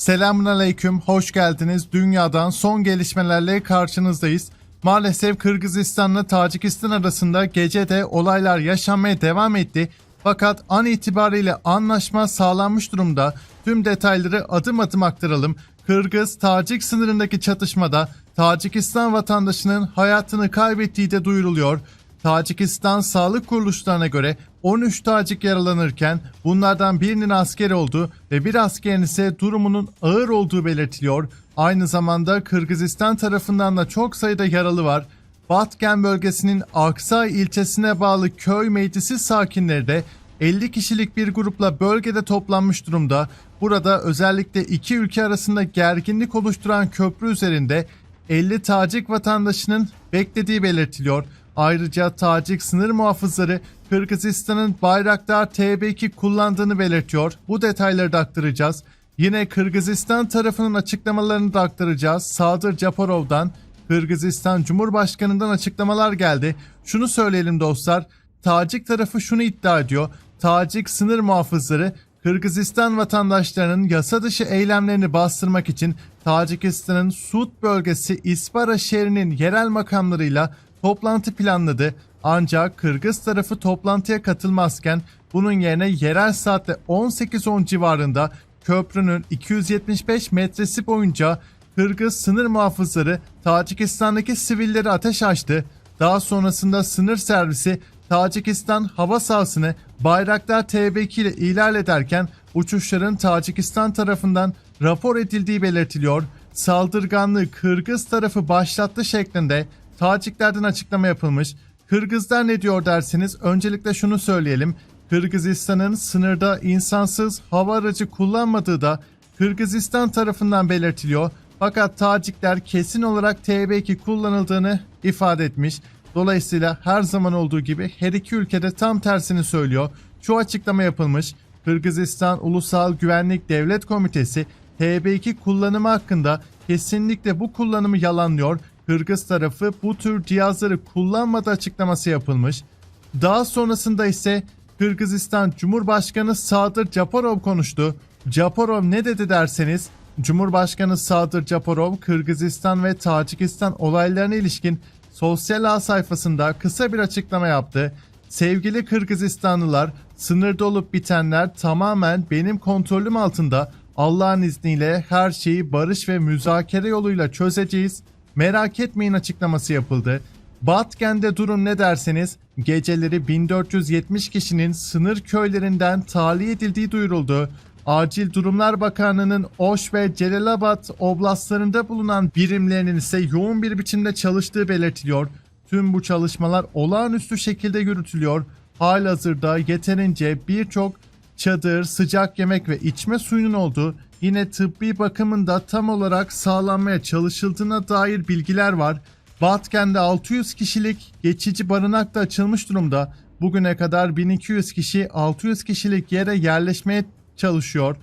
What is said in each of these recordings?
Selamünaleyküm, hoş geldiniz. Dünyadan son gelişmelerle karşınızdayız. Maalesef Kırgızistan'la Tacikistan arasında gecede olaylar yaşanmaya devam etti. Fakat an itibariyle anlaşma sağlanmış durumda. Tüm detayları adım adım aktaralım. Kırgız-Tacik sınırındaki çatışmada Tacikistan vatandaşının hayatını kaybettiği de duyuruluyor. Tacikistan sağlık kuruluşlarına göre 13 Tacik yaralanırken bunlardan birinin asker olduğu ve bir askerin ise durumunun ağır olduğu belirtiliyor. Aynı zamanda Kırgızistan tarafından da çok sayıda yaralı var. Batken bölgesinin Aksay ilçesine bağlı köy meclisi sakinleri de 50 kişilik bir grupla bölgede toplanmış durumda. Burada özellikle iki ülke arasında gerginlik oluşturan köprü üzerinde 50 Tacik vatandaşının beklediği belirtiliyor. Ayrıca Tacik sınır muhafızları Kırgızistan'ın Bayraktar TB2 kullandığını belirtiyor. Bu detayları da aktaracağız. Yine Kırgızistan tarafının açıklamalarını da aktaracağız. Sadır Japarov'dan Kırgızistan Cumhurbaşkanı'ndan açıklamalar geldi. Şunu söyleyelim dostlar. Tacik tarafı şunu iddia ediyor. Tacik sınır muhafızları Kırgızistan vatandaşlarının yasa dışı eylemlerini bastırmak için Tacikistan'ın Sud bölgesi İspara şehrinin yerel makamlarıyla toplantı planladı. Ancak Kırgız tarafı toplantıya katılmazken bunun yerine yerel saatte 18.10 civarında köprünün 275 metresi boyunca Kırgız sınır muhafızları Tacikistan'daki sivilleri ateş açtı. Daha sonrasında sınır servisi Tacikistan hava sahasını Bayraktar TB2 ile ihlal ederken uçuşların Tacikistan tarafından rapor edildiği belirtiliyor. Saldırganlığı Kırgız tarafı başlattı şeklinde Taciklerden açıklama yapılmış. Kırgızlar ne diyor derseniz öncelikle şunu söyleyelim. Kırgızistan'ın sınırda insansız hava aracı kullanmadığı da Kırgızistan tarafından belirtiliyor. Fakat Tacikler kesin olarak TB2 kullanıldığını ifade etmiş. Dolayısıyla her zaman olduğu gibi her iki ülkede tam tersini söylüyor. Şu açıklama yapılmış. Kırgızistan Ulusal Güvenlik Devlet Komitesi TB2 kullanımı hakkında kesinlikle bu kullanımı yalanlıyor. Kırgız tarafı bu tür cihazları kullanmadı açıklaması yapılmış. Daha sonrasında ise Kırgızistan Cumhurbaşkanı Sadır Japarov konuştu. Japarov ne dedi derseniz Cumhurbaşkanı Sadır Japarov Kırgızistan ve Tacikistan olaylarına ilişkin sosyal ağ sayfasında kısa bir açıklama yaptı. Sevgili Kırgızistanlılar, sınırda olup bitenler tamamen benim kontrolüm altında. Allah'ın izniyle her şeyi barış ve müzakere yoluyla çözeceğiz. Merak etmeyin açıklaması yapıldı. Batken'de durum ne derseniz geceleri 1470 kişinin sınır köylerinden tahliye edildiği duyuruldu. Acil Durumlar Bakanlığı'nın Oş ve Celalabad oblastlarında bulunan birimlerinin ise yoğun bir biçimde çalıştığı belirtiliyor. Tüm bu çalışmalar olağanüstü şekilde yürütülüyor. Halihazırda yeterince birçok çadır, sıcak yemek ve içme suyunun olduğu, yine tıbbi bakımında tam olarak sağlanmaya çalışıldığına dair bilgiler var. Batken'de 600 kişilik geçici barınak da açılmış durumda. Bugüne kadar 1200 kişi 600 kişilik yere yerleşmeye çalışıyor.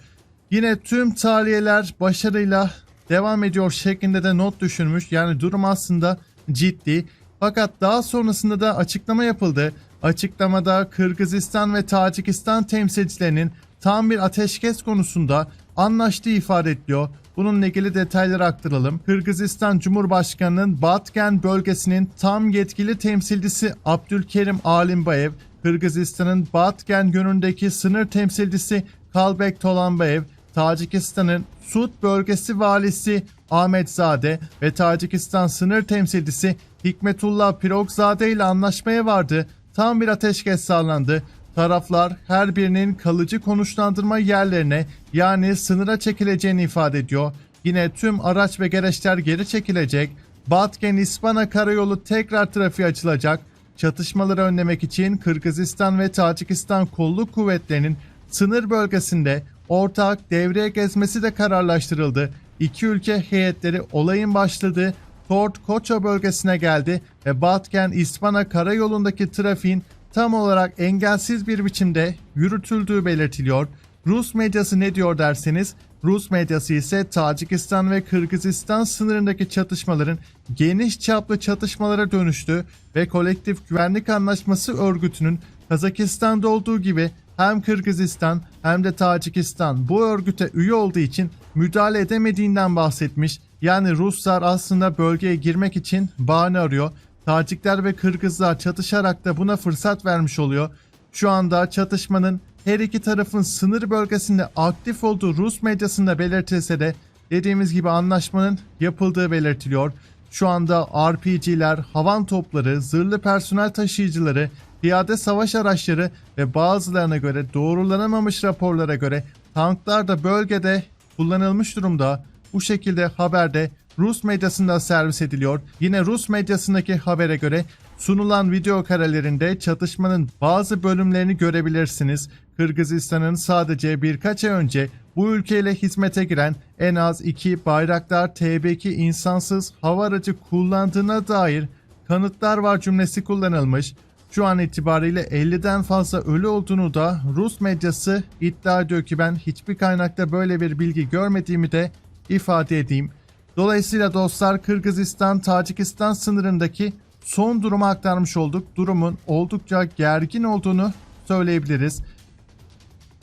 Yine tüm taliyeler başarıyla devam ediyor şeklinde de not düşürmüş. Yani durum aslında ciddi. Fakat daha sonrasında da açıklama yapıldı. Açıklamada Kırgızistan ve Tacikistan temsilcilerinin tam bir ateşkes konusunda anlaştığı ifade ediliyor. Bununla ilgili detayları aktaralım. Kırgızistan Cumhurbaşkanı'nın Batken bölgesinin tam yetkili temsilcisi Abdülkerim Alimbayev, Kırgızistan'ın Batken yönündeki sınır temsilcisi Kalbek Tolanbayev, Tacikistan'ın Sud bölgesi valisi Ahmet Zade ve Tacikistan sınır temsilcisi Hikmetullah Pirogzade ile anlaşmaya vardı. Tam bir ateşkes sağlandı. Taraflar her birinin kalıcı konuşlandırma yerlerine yani sınıra çekileceğini ifade ediyor. Yine tüm araç ve gereçler geri çekilecek. Batken-İspana karayolu tekrar trafiğe açılacak. Çatışmaları önlemek için Kırgızistan ve Tacikistan kolluk kuvvetlerinin sınır bölgesinde ortak devreye gezmesi de kararlaştırıldı. İki ülke heyetleri olayın başladığı Tort Koça bölgesine geldi ve Batken-İspana karayolundaki trafiğin tam olarak engelsiz bir biçimde yürütüldüğü belirtiliyor. Rus medyası ne diyor derseniz Rus medyası ise Tacikistan ve Kırgızistan sınırındaki çatışmaların geniş çaplı çatışmalara dönüştü ve Kolektif Güvenlik Anlaşması örgütünün Kazakistan'da olduğu gibi hem Kırgızistan hem de Tacikistan bu örgüte üye olduğu için müdahale edemediğinden bahsetmiş. Yani Ruslar aslında bölgeye girmek için bahane arıyor. Tacikler ve Kırgızlar çatışarak da buna fırsat vermiş oluyor. Şu anda çatışmanın her iki tarafın sınır bölgesinde aktif olduğu Rus medyasında belirtilse de dediğimiz gibi anlaşmanın yapıldığı belirtiliyor. Şu anda RPG'ler, havan topları, zırhlı personel taşıyıcıları, piyade savaş araçları ve bazılarına göre doğrulanamamış raporlara göre tanklar da bölgede kullanılmış durumda. Bu şekilde haberde Rus medyasında servis ediliyor. Yine Rus medyasındaki habere göre sunulan video karelerinde çatışmanın bazı bölümlerini görebilirsiniz. Kırgızistan'ın sadece birkaç ay önce bu ülkeyle hizmete giren en az iki Bayraktar TB2 insansız hava aracı kullandığına dair kanıtlar var cümlesi kullanılmış. Şu an itibariyle 50'den fazla ölü olduğunu da Rus medyası iddia ediyor ki ben hiçbir kaynakta böyle bir bilgi görmediğimi de ifade edeyim. Dolayısıyla dostlar Kırgızistan-Tacikistan sınırındaki son durumu aktarmış olduk. Durumun oldukça gergin olduğunu söyleyebiliriz.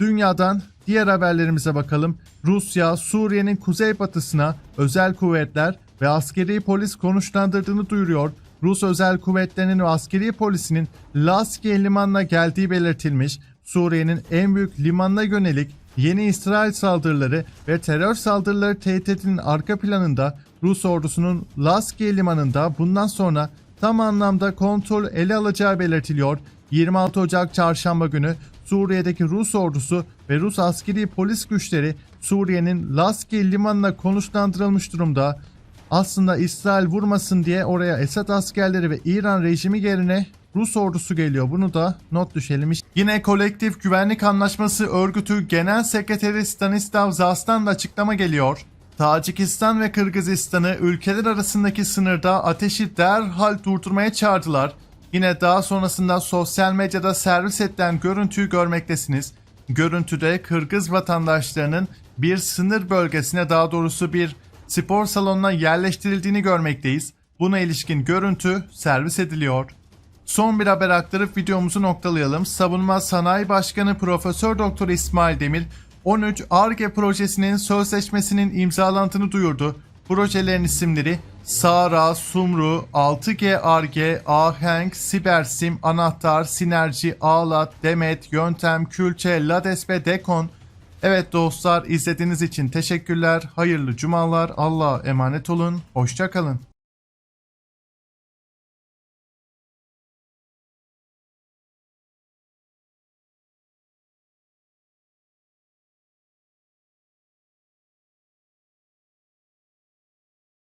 Dünyadan diğer haberlerimize bakalım. Rusya, Suriye'nin kuzeybatısına özel kuvvetler ve askeri polis konuşlandırdığını duyuruyor. Rus özel kuvvetlerinin ve askeri polisinin Laskiye limanına geldiği belirtilmiş. Suriye'nin en büyük limanına yönelik yeni İsrail saldırıları ve terör saldırıları tehditinin arka planında Rus ordusunun Laskiye limanında bundan sonra tam anlamda kontrol ele alacağı belirtiliyor. 26 Ocak çarşamba günü Suriye'deki Rus ordusu ve Rus askeri polis güçleri Suriye'nin Laskiye limanına konuşlandırılmış durumda. Aslında İsrail vurmasın diye oraya Esad askerleri ve İran rejimi yerine Rus ordusu geliyor. Bunu da not düşelim. Yine Kolektif Güvenlik Anlaşması Örgütü Genel Sekreteri Stanislav Zastan da açıklama geliyor. Tacikistan ve Kırgızistan'ı ülkeler arasındaki sınırda ateşi derhal durdurmaya çağırdılar. Yine daha sonrasında sosyal medyada servis edilen görüntüyü görmektesiniz. Görüntüde Kırgız vatandaşlarının bir sınır bölgesine daha doğrusu bir spor salonuna yerleştirildiğini görmekteyiz. Buna ilişkin görüntü servis ediliyor. Son bir haber aktarıp videomuzu noktalayalım. Savunma Sanayi Başkanı Profesör Doktor İsmail Demir 13 ARGE projesinin sözleşmesinin imzalandığını duyurdu. Projelerin isimleri Sara, Sumru, 6G ARGE, Ahenk, Sibersim, Anahtar, Sinerji, Ağlat, Demet, Yöntem, Külçe, Lades ve Dekon. Evet dostlar izlediğiniz için teşekkürler. Hayırlı cumalar. Allah'a emanet olun. Hoşçakalın.